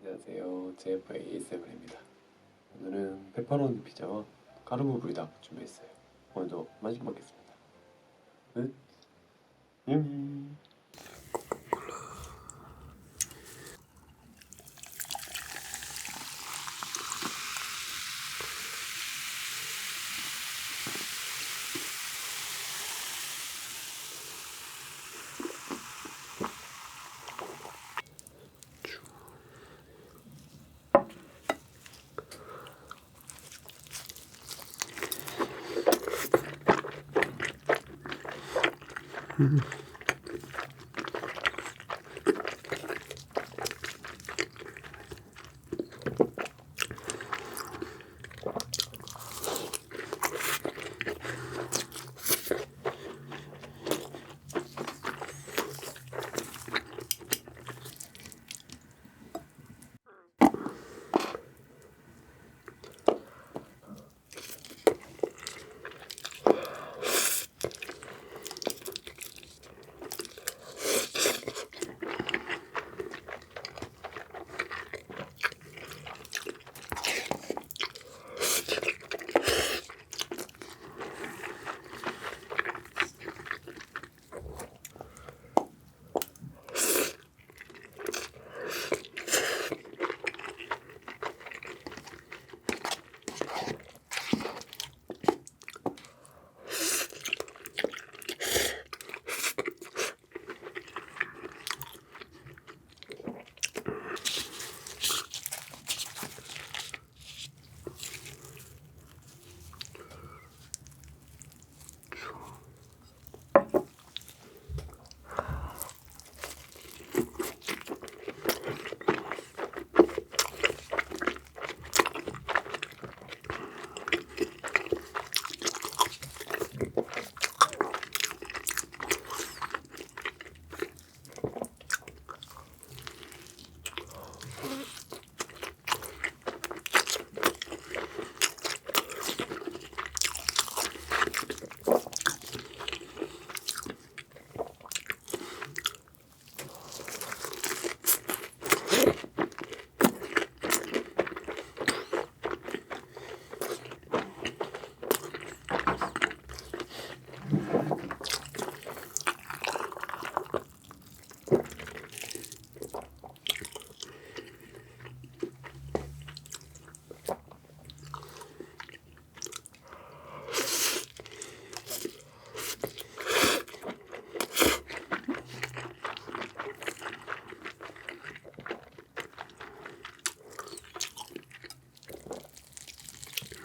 안녕하세요. JFA ASMR입니다. 오늘은 페퍼로니 피자와 가루브 불닭 준비했어요. 오늘도 맛있게 먹겠습니다. 끝. 음. Mm-hmm.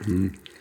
Mm.